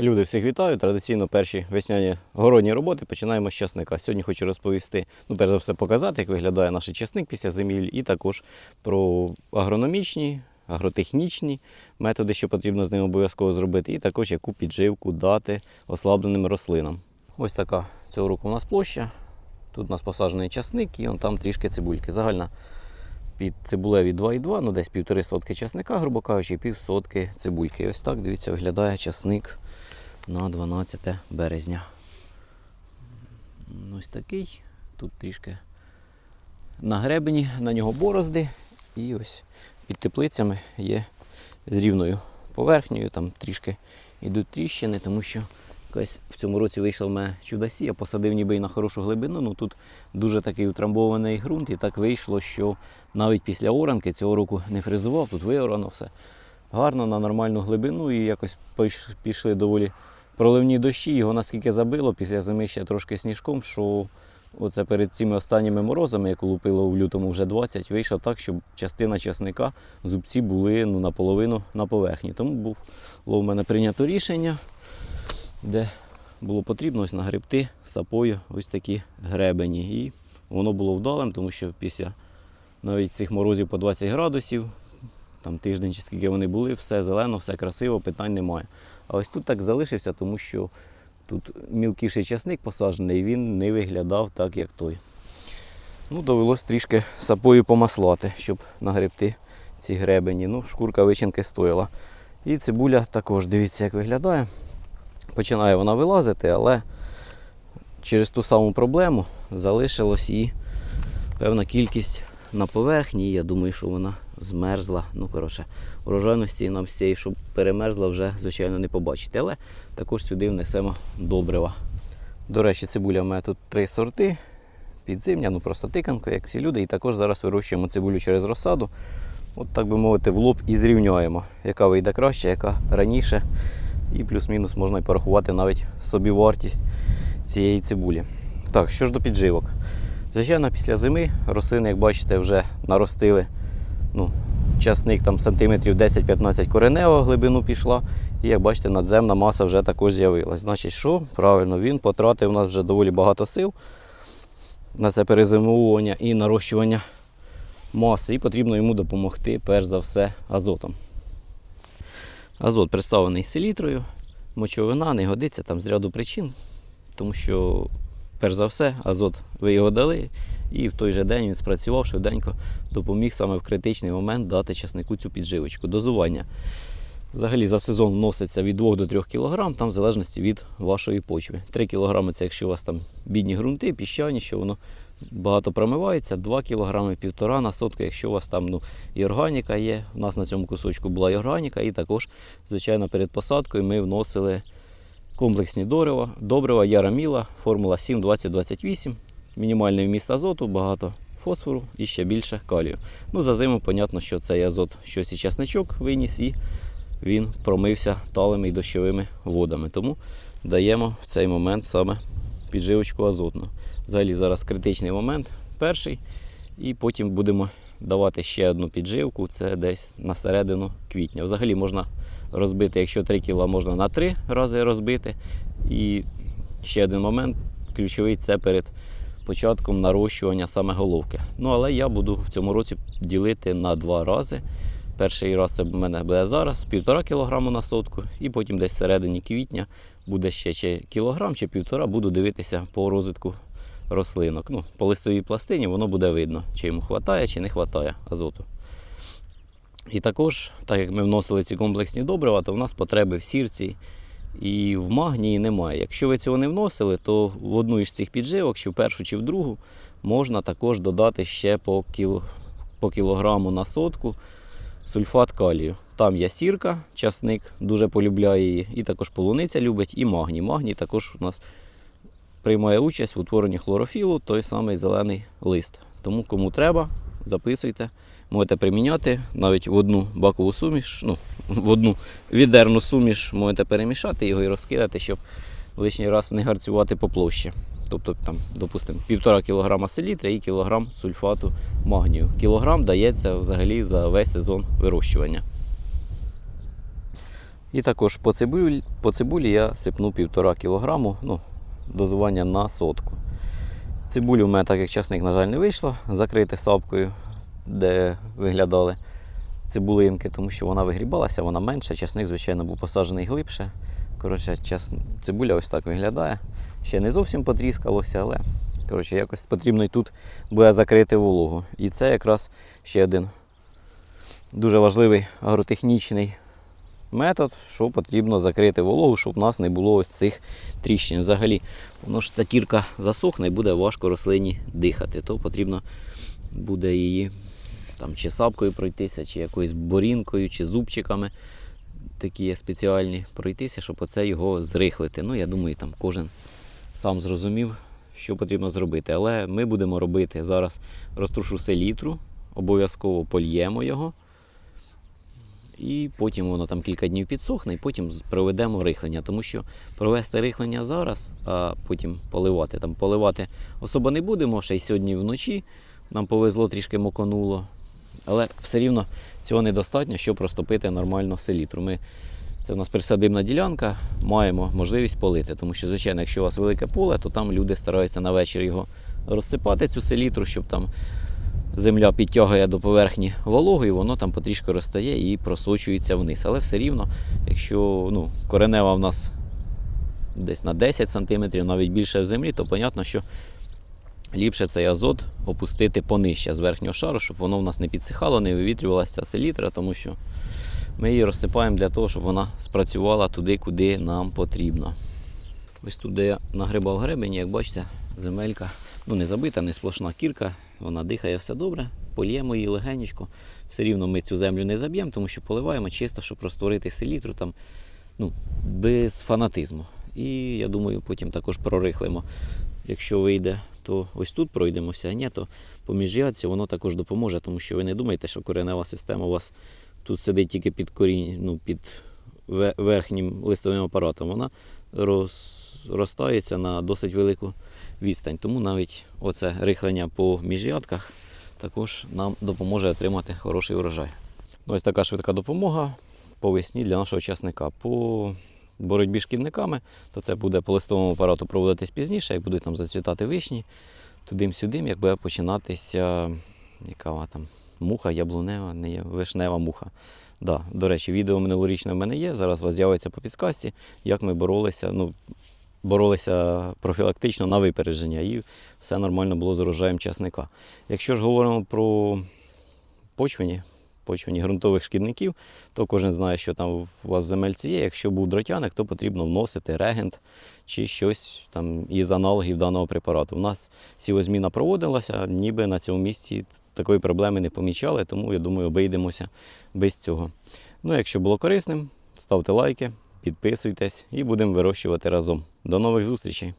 Люди, всіх вітаю. Традиційно перші весняні городні роботи починаємо з часника. Сьогодні хочу розповісти, ну, перш за все, показати, як виглядає наш часник після зимівлі, і також про агрономічні, агротехнічні методи, що потрібно з ним обов'язково зробити, і також яку підживку дати ослабленим рослинам. Ось така цього року у нас площа. Тут у нас посаджений часник і он там трішки цибульки. Загальна під цибулеві 2,2, ну десь півтори сотки часника, грубо кажучи, і пів цибульки. І ось так, дивіться, виглядає часник на 12 березня. Ось такий. Тут трішки на гребені, на нього борозди. І ось під теплицями є з рівною поверхнею, там трішки йдуть тріщини, тому що якось в цьому році вийшла в мене чудосі, я посадив ніби і на хорошу глибину. Ну тут дуже такий утрамбований ґрунт, і так вийшло, що навіть після оранки цього року не фрезував, тут виорано все гарно на нормальну глибину і якось пішли доволі проливні дощі. Його наскільки забило після зими ще трошки сніжком, що оце перед цими останніми морозами, яку лупило в лютому вже 20, вийшло так, щоб частина часника, зубці були ну, наполовину на поверхні. Тому було в мене прийнято рішення, де було потрібно ось нагребти сапою ось такі гребені. І воно було вдалим, тому що після навіть цих морозів по 20 градусів там тиждень чи скільки вони були, все зелено, все красиво, питань немає. А ось тут так залишився, тому що тут мілкіший часник посаджений, він не виглядав так, як той. Ну, довелось трішки сапою помаслати, щоб нагребти ці гребені. Ну, шкурка вичинки стоїла. І цибуля також, дивіться, як виглядає. Починає вона вилазити, але через ту саму проблему залишилось її певна кількість на поверхні. Я думаю, що вона змерзла. Ну, коротше, урожайності нам з цієї, щоб перемерзла, вже, звичайно, не побачите. Але також сюди внесемо добрива. До речі, цибуля в мене тут три сорти. Підзимня, ну просто тиканка, як всі люди. І також зараз вирощуємо цибулю через розсаду. От так би мовити, в лоб і зрівняємо, яка вийде краще, яка раніше. І плюс-мінус можна і порахувати навіть собівартість цієї цибулі. Так, що ж до підживок. Звичайно, після зими рослини, як бачите, вже наростили. Ну, часник там сантиметрів 10-15 коренева глибину пішла. І як бачите, надземна маса вже також з'явилась. Значить, що? Правильно, він потратив у нас вже доволі багато сил на це перезимовування і нарощування маси. І потрібно йому допомогти, перш за все, азотом. Азот представлений селітрою, мочовина не годиться там з ряду причин, тому що, перш за все, азот ви його дали, і в той же день він спрацював швиденько, допоміг саме в критичний момент дати часнику цю підживочку. Дозування. Взагалі за сезон вноситься від 2 до 3 кг, там в залежності від вашої почви. 3 кг це якщо у вас там бідні ґрунти, піщані, що воно багато промивається, 2 кг, півтора на сотку, якщо у вас там ну, і органіка є. У нас на цьому кусочку була і органіка, і також, звичайно, перед посадкою ми вносили комплексні добрива, добрива Яраміла, формула 7, 20, 28, мінімальний вміст азоту, багато фосфору і ще більше калію. Ну, за зиму, понятно, що цей азот щось і часничок виніс, і він промився талими і дощовими водами. Тому даємо в цей момент саме підживочку азотну. Взагалі зараз критичний момент перший, і потім будемо давати ще одну підживку, це десь на середину квітня. Взагалі можна розбити, якщо 3 кг, можна на 3 рази розбити. І ще один момент ключовий це перед початком нарощування саме головки. Ну але я буду в цьому році ділити на два рази. Перший раз це в мене буде зараз, півтора кілограму на сотку, і потім десь в середині квітня буде ще чи кілограм, чи півтора, буду дивитися по розвитку рослинок. Ну, по листовій пластині воно буде видно, чи йому вистачає, чи не вистачає азоту. І також, так як ми вносили ці комплексні добрива, то в нас потреби в сірці і в магнії немає. Якщо ви цього не вносили, то в одну із цих підживок, чи в першу, чи в другу, можна також додати ще по, кіло, по кілограму на сотку сульфат калію. Там є сірка, часник дуже полюбляє її, і також полуниця любить, і магній. Магній також у нас приймає участь в утворенні хлорофілу, той самий зелений лист. Тому кому треба, записуйте, можете приміняти навіть в одну бакову суміш, ну, в одну відерну суміш можете перемішати його і розкидати, щоб лишній раз не гарцювати по площі. Тобто, там, допустимо, півтора кілограма селітри і кілограм сульфату магнію. Кілограм дається взагалі за весь сезон вирощування. І також по цибулі, по цибулі я сипну 1,5 кг, ну, дозування на сотку. Цибулю в мене, так як часник, на жаль, не вийшло закрити сапкою, де виглядали цибулинки, тому що вона вигрібалася, вона менша. Часник, звичайно, був посаджений глибше. Коротше, час... цибуля ось так виглядає. Ще не зовсім потріскалося, але коротше, якось потрібно і тут буде закрити вологу. І це якраз ще один дуже важливий агротехнічний метод, що потрібно закрити вологу, щоб у нас не було ось цих тріщин. Взагалі, воно ж ця кірка засохне і буде важко рослині дихати, то потрібно буде її там, чи сапкою пройтися, чи якоюсь борінкою, чи зубчиками. Такі є спеціальні пройтися, щоб оце його зрихлити. Ну, я думаю, там кожен сам зрозумів, що потрібно зробити. Але ми будемо робити зараз розтрушу селітру, обов'язково польємо його. І потім воно там кілька днів підсохне, і потім проведемо рихлення. Тому що провести рихлення зараз, а потім поливати. Там поливати особо не будемо, ще й сьогодні вночі. Нам повезло, трішки моконуло. Але все рівно цього недостатньо, щоб розтопити нормально селітру. Ми, це в нас присадибна ділянка, маємо можливість полити. Тому що, звичайно, якщо у вас велике поле, то там люди стараються на вечір його розсипати, цю селітру, щоб там земля підтягує до поверхні вологу, і воно там потрішки розтає і просочується вниз. Але все рівно, якщо ну, коренева в нас десь на 10 см, навіть більше в землі, то зрозуміло, що ліпше цей азот опустити понижче з верхнього шару, щоб воно в нас не підсихало, не вивітрювалася селітра, тому що ми її розсипаємо для того, щоб вона спрацювала туди, куди нам потрібно. Ось тут, де я нагрибав гребені, як бачите, земелька ну, не забита, не сплошна кірка, вона дихає все добре, польємо її легенечко. Все рівно ми цю землю не заб'ємо, тому що поливаємо чисто, щоб розтворити селітру там, ну, без фанатизму. І я думаю, потім також прорихлимо. Якщо вийде, то ось тут пройдемося, а ні, то по міжрядці воно також допоможе, тому що ви не думаєте, що коренева система у вас тут сидить тільки під корінь, ну, під верхнім листовим апаратом. Вона роз, розтається на досить велику відстань. Тому навіть оце рихлення по міжрядках також нам допоможе отримати хороший урожай. Ну, ось така швидка допомога по весні для нашого часника. По боротьбі з шкідниками, то це буде по листовому апарату проводитись пізніше, як будуть там зацвітати вишні, тудим-сюдим, як буде починатися яка там муха, яблунева, не вишнева муха. Да, до речі, відео минулорічне в мене є. Зараз у вас з'явиться по підсказці, як ми боролися. Ну, боролися профілактично на випередження, і все нормально було з урожаєм часника. Якщо ж говоримо про почвені, почвені ґрунтових шкідників, то кожен знає, що там у вас земельці є. Якщо був дротяник, то потрібно вносити регент чи щось там із аналогів даного препарату. У нас сівозміна проводилася, ніби на цьому місці такої проблеми не помічали, тому я думаю, обійдемося без цього. Ну, якщо було корисним, ставте лайки, підписуйтесь і будемо вирощувати разом. До нових зустрічей!